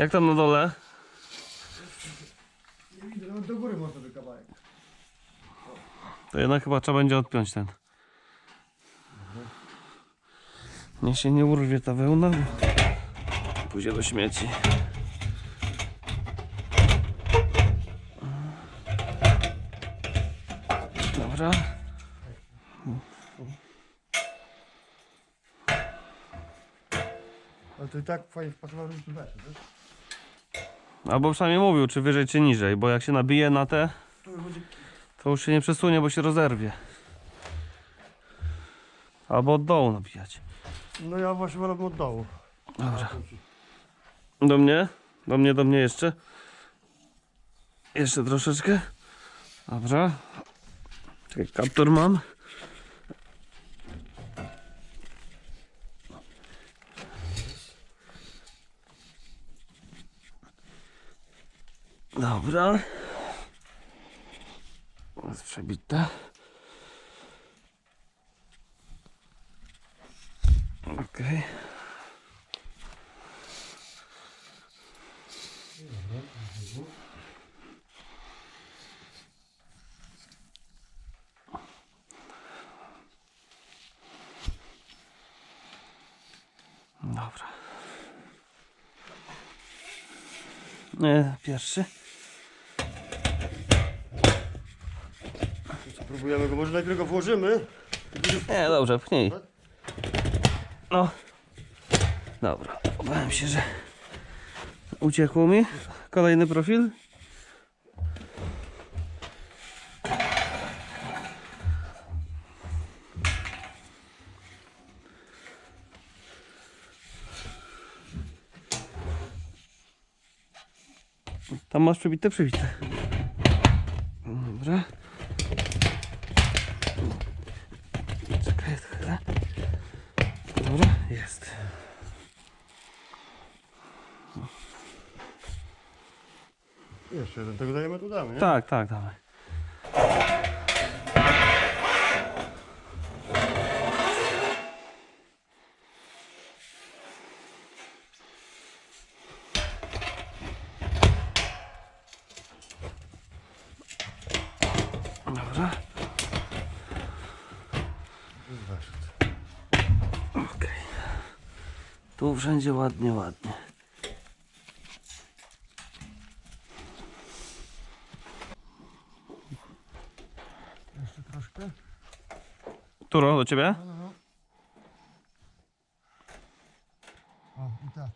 Jak tam na dole? Nie widzę, nawet do góry można by kawałek. To jednak chyba trzeba będzie odpiąć ten. Niech się nie urwie ta wełna. Pójdzie do śmieci. Dobra. Ale to i tak fajnie wpasowało, żeby tu weszło, wiesz? Albo przynajmniej mówił, czy wyżej, czy niżej, bo jak się nabije na te, to już się nie przesunie, bo się rozerwie. Albo od dołu nabijać. No ja właśnie wolę od dołu. Dobra. Do mnie? Do mnie, do mnie jeszcze. Jeszcze troszeczkę. Dobra. Czekaj, kaptur mam. Dobra. Jest przebite. Okej. Dobra. Nie, pierwszy. Spróbujemy go, może najpierw go włożymy. Nie, dobrze, pchnij. No. Dobra, obawiam się, że uciekło mi. Kolejny profil. Tam masz przebite, przebite. Dobra. Czekaj chwilę. Dobra, jest. Jeszcze jeden, tego dajemy tu damy, nie? Tak, tak, dawaj. Dobra. Okej. Tu wszędzie ładnie, ładnie. Jeszcze troszkę. Turo, do ciebie? No, no, no. O, i tak.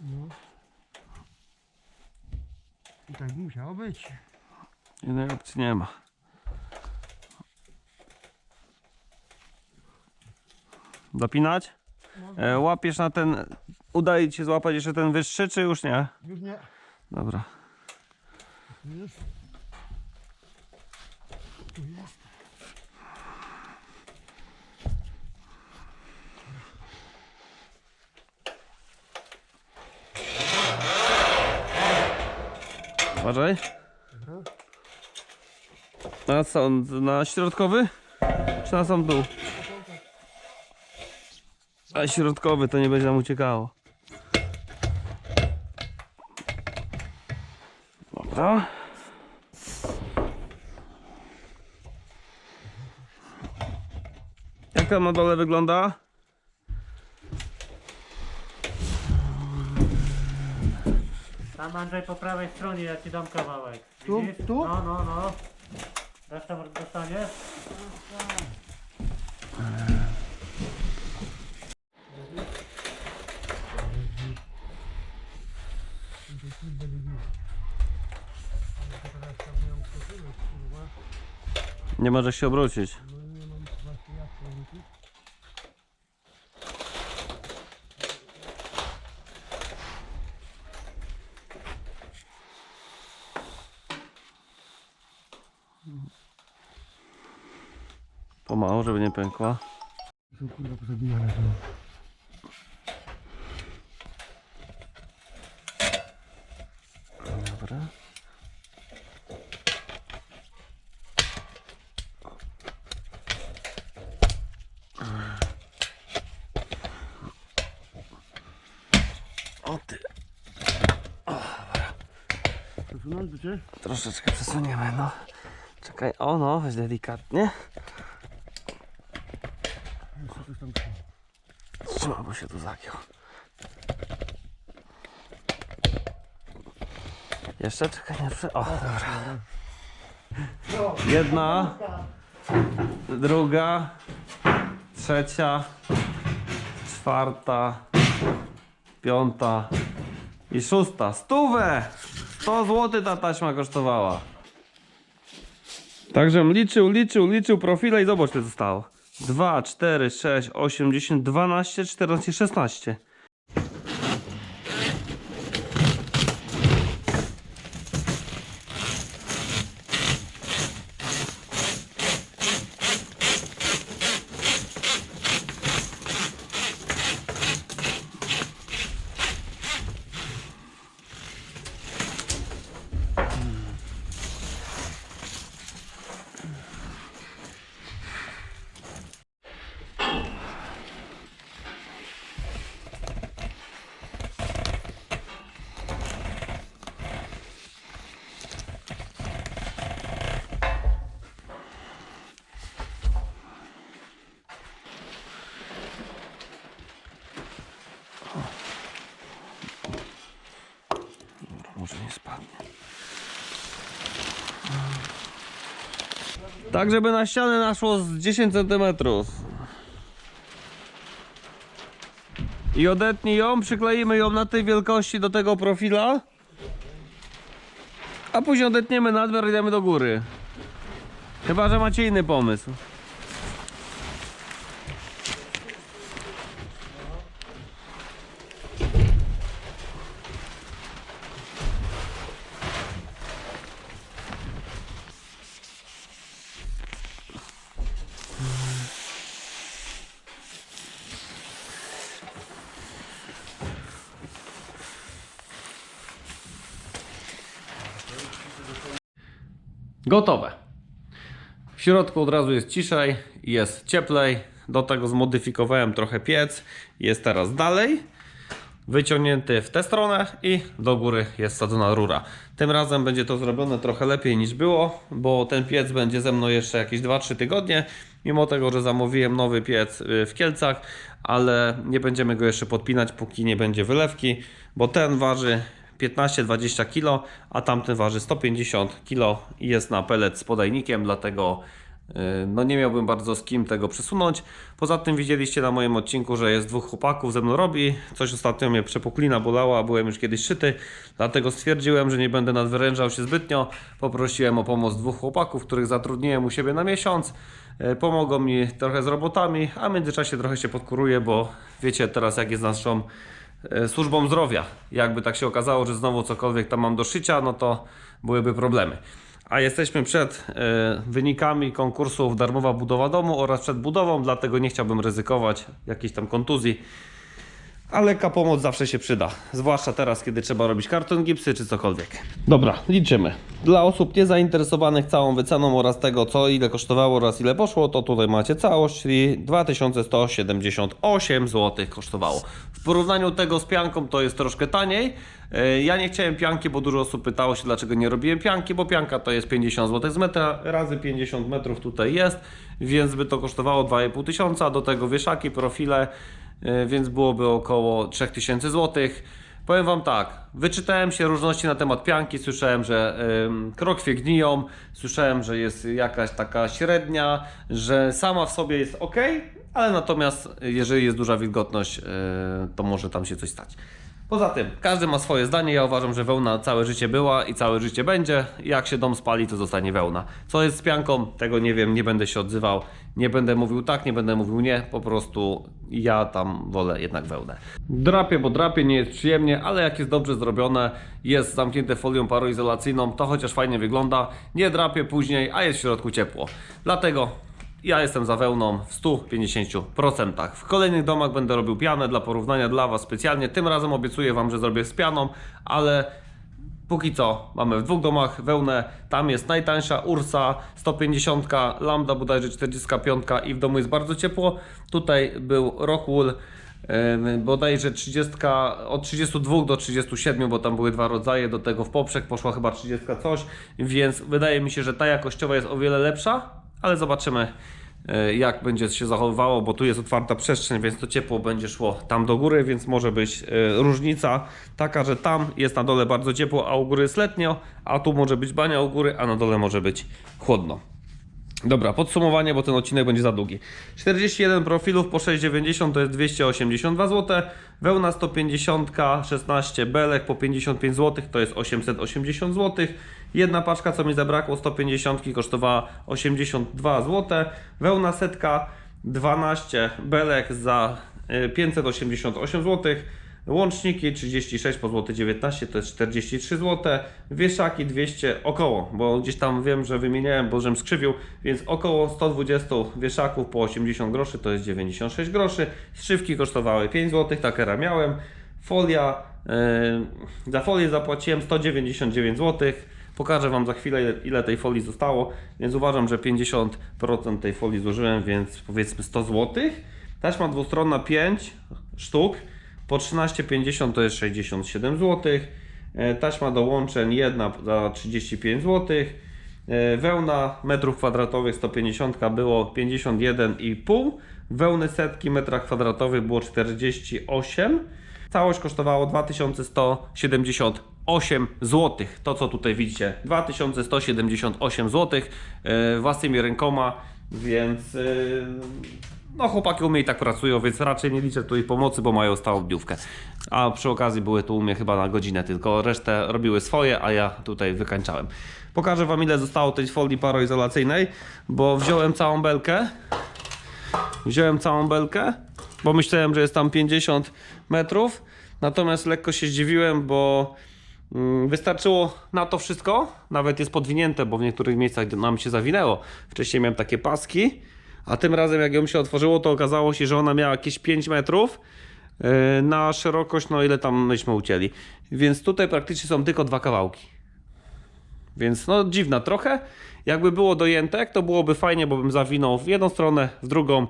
No. I tak musiało być. Innej opcji nie ma. Dopinać? E, łapiesz na ten. Udaje ci się złapać jeszcze ten wyższy, czy już nie? Już nie. Dobra. Tu jest. Uważaj. Na co? Na środkowy? Czy na sam dół? A środkowy to nie będzie nam uciekało. Dobra. Jak tam na dole wygląda? Tam Andrzej po prawej stronie, ja ci dam kawałek. Tu? Widzisz? Tu? No, no, no. Resztę dostaniesz? Nie możesz się obrócić. Pomału, żeby nie pękła. Dobra. O ty, Przesunąć by cię? Troszeczkę przesuniemy, no. Czekaj, o no, weź delikatnie. Trzyma. Bo się tu zagiął. Jeszcze czekaj, nie. O, dobra. Jedna, druga, trzecia, czwarta, piąta i szósta. Stówę! 100 zł ta taśma kosztowała. Także liczył, liczył, liczył profile i zobacz ile zostało. 2, 4, 6, 8, 10, 12, 14, 16. Może nie spadnie. Tak, żeby na ścianę naszło z 10 cm. I odetnij ją, przykleimy ją na tej wielkości do tego profila. A później odetniemy nadmiar i idziemy do góry. Chyba, że macie inny pomysł. Gotowe. W środku od razu jest ciszej, jest cieplej. Do tego zmodyfikowałem trochę piec. Jest teraz dalej. Wyciągnięty w tę stronę i do góry jest sadzona rura. Tym razem będzie to zrobione trochę lepiej niż było, bo ten piec będzie ze mną jeszcze jakieś 2-3 tygodnie. Mimo tego, że zamówiłem nowy piec y, w Kielcach, ale nie będziemy go jeszcze podpinać, póki nie będzie wylewki, bo ten waży 15-20 kg, a tamten waży 150 kg i jest na pelet z podajnikiem, dlatego yy, no nie miałbym bardzo z kim tego przesunąć. Poza tym widzieliście na moim odcinku, że jest dwóch chłopaków ze mną robi. Coś ostatnio mnie przepuklina bolała, byłem już kiedyś szyty, dlatego stwierdziłem, że nie będę nadwyrężał się zbytnio. Poprosiłem o pomoc dwóch chłopaków, których zatrudniłem u siebie na miesiąc. Yy, Pomogą mi trochę z robotami, a w międzyczasie trochę się podkuruję, bo wiecie teraz jak jest naszą e, służbą zdrowia. Jakby tak się okazało, że znowu cokolwiek tam mam do szycia, no to byłyby problemy. A jesteśmy przed e, wynikami konkursów Darmowa Budowa Domu oraz przed budową, dlatego nie chciałbym ryzykować jakiejś tam kontuzji. Ale lekka pomoc zawsze się przyda. Zwłaszcza teraz, kiedy trzeba robić karton gipsy czy cokolwiek. Dobra, liczymy. Dla osób niezainteresowanych całą wyceną oraz tego, co ile kosztowało oraz ile poszło, to tutaj macie całość, czyli 2178 zł kosztowało. W porównaniu tego z pianką to jest troszkę taniej. E, Ja nie chciałem pianki, bo dużo osób pytało się, dlaczego nie robiłem pianki, bo pianka to jest 50 zł z metra, razy 50 metrów tutaj jest, więc by to kosztowało 2,5 tysiąca, do tego wieszaki, profile, więc byłoby około 3000 zł. Powiem Wam tak, wyczytałem się różności na temat pianki, słyszałem, że krokwie gniją, słyszałem, że jest jakaś taka średnia, że sama w sobie jest ok, ale natomiast jeżeli jest duża wilgotność, yy, to może tam się coś stać. Poza tym, każdy ma swoje zdanie. Ja uważam, że wełna całe życie była i całe życie będzie. Jak się dom spali, to zostanie wełna. Co jest z pianką, tego nie wiem, nie będę się odzywał. Nie będę mówił tak, nie będę mówił nie. Po prostu ja tam wolę jednak wełnę. Drapie, bo drapie nie jest przyjemnie, ale jak jest dobrze zrobione, jest zamknięte folią paroizolacyjną, to chociaż fajnie wygląda. Nie drapie później, a jest w środku ciepło. Dlatego ja jestem za wełną w 150%. W kolejnych domach będę robił pianę dla porównania dla Was specjalnie. Tym razem obiecuję Wam, że zrobię z pianą, ale póki co mamy w dwóch domach wełnę. Tam jest najtańsza Ursa 150, Lambda bodajże 45 i w domu jest bardzo ciepło. Tutaj był Rockwool bodajże 30, od 32 do 37, bo tam były dwa rodzaje, do tego w poprzek poszła chyba 30 coś, więc wydaje mi się, że ta jakościowa jest o wiele lepsza, ale zobaczymy e, jak będzie się zachowywało, bo tu jest otwarta przestrzeń, więc to ciepło będzie szło tam do góry, więc może być e, różnica taka, że tam jest na dole bardzo ciepło, a u góry jest letnio, a tu może być bania u góry, a na dole może być chłodno. Dobra, podsumowanie, bo ten odcinek będzie za długi. 41 profilów po 6,90 to jest 282 zł. Wełna 150, 16 belek po 55 zł to jest 880 zł. Jedna paczka, co mi zabrakło, 150 kosztowała 82 zł. Wełna setka 12 belek za y, 588 zł. Łączniki 36 po złoty 19 to jest 43 zł. Wieszaki 200 około, bo gdzieś tam wiem, że wymieniałem, bo żem skrzywił, więc około 120 wieszaków po 80 groszy to jest 96 groszy. Strzywki kosztowały 5 zł, takera miałem. Folia, yy, za folię zapłaciłem 199 zł. Pokażę Wam za chwilę ile, tej folii zostało, więc uważam, że 50% tej folii złożyłem, więc powiedzmy 100 zł. Taśma dwustronna 5 sztuk. Po 13,50 to jest 67 zł. E, Taśma do łączeń jedna za 35 zł. E, Wełna metrów kwadratowych 150 było 51,5. Wełny setki metrach kwadratowych było 48. Całość kosztowała 2178 zł. To co tutaj widzicie, 2178 zł e, własnymi rękoma, więc e, no chłopaki u mnie i tak pracują, więc raczej nie liczę tu ich pomocy, bo mają stałą dniówkę. A przy okazji były tu u mnie chyba na godzinę tylko, resztę robiły swoje, a ja tutaj wykańczałem. Pokażę Wam ile zostało tej folii paroizolacyjnej, bo wziąłem całą belkę. Wziąłem całą belkę, bo myślałem, że jest tam 50 metrów. Natomiast lekko się zdziwiłem, bo wystarczyło na to wszystko. Nawet jest podwinięte, bo w niektórych miejscach nam się zawinęło. Wcześniej miałem takie paski, a tym razem jak ją się otworzyło, to okazało się, że ona miała jakieś 5 metrów yy, na szerokość, no ile tam myśmy ucięli. Więc tutaj praktycznie są tylko dwa kawałki. Więc no dziwna trochę. Jakby było dojęte, to byłoby fajnie, bo bym zawinął w jedną stronę, w drugą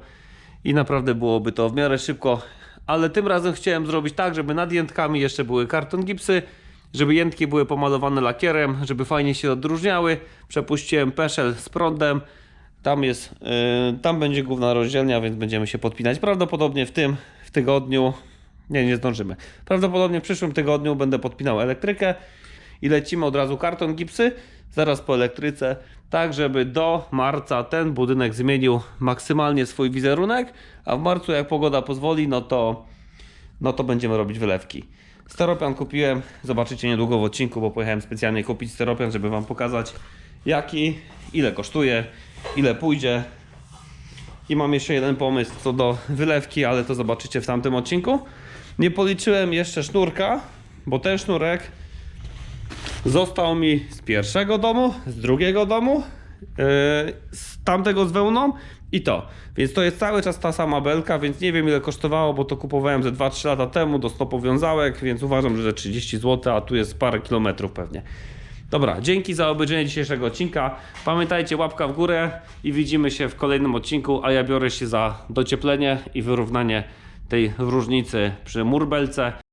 i naprawdę byłoby to w miarę szybko. Ale tym razem chciałem zrobić tak, żeby nad jętkami jeszcze były karton gipsy, żeby jętki były pomalowane lakierem, żeby fajnie się odróżniały. Przepuściłem peszel z prądem. Tam jest, yy, tam będzie główna rozdzielnia, więc będziemy się podpinać. Prawdopodobnie w tym w tygodniu, nie, nie zdążymy. Prawdopodobnie w przyszłym tygodniu będę podpinał elektrykę i lecimy od razu karton gipsy, zaraz po elektryce, tak żeby do marca ten budynek zmienił maksymalnie swój wizerunek, a w marcu jak pogoda pozwoli, no to, no to będziemy robić wylewki. Steropian kupiłem, zobaczycie niedługo w odcinku, bo pojechałem specjalnie kupić steropian, żeby Wam pokazać jaki, ile kosztuje, ile pójdzie. I mam jeszcze jeden pomysł co do wylewki, ale to zobaczycie w tamtym odcinku. Nie policzyłem jeszcze sznurka, bo ten sznurek Został mi z pierwszego domu, z drugiego domu, yy, z tamtego z wełną i to. Więc to jest cały czas ta sama belka, więc nie wiem ile kosztowało, bo to kupowałem ze 2-3 lata temu do stopowiązałek, więc uważam, że ze 30 zł, a tu jest parę kilometrów pewnie. Dobra, dzięki za obejrzenie dzisiejszego odcinka. Pamiętajcie, łapka w górę i widzimy się w kolejnym odcinku, a ja biorę się za docieplenie i wyrównanie tej różnicy przy murbelce.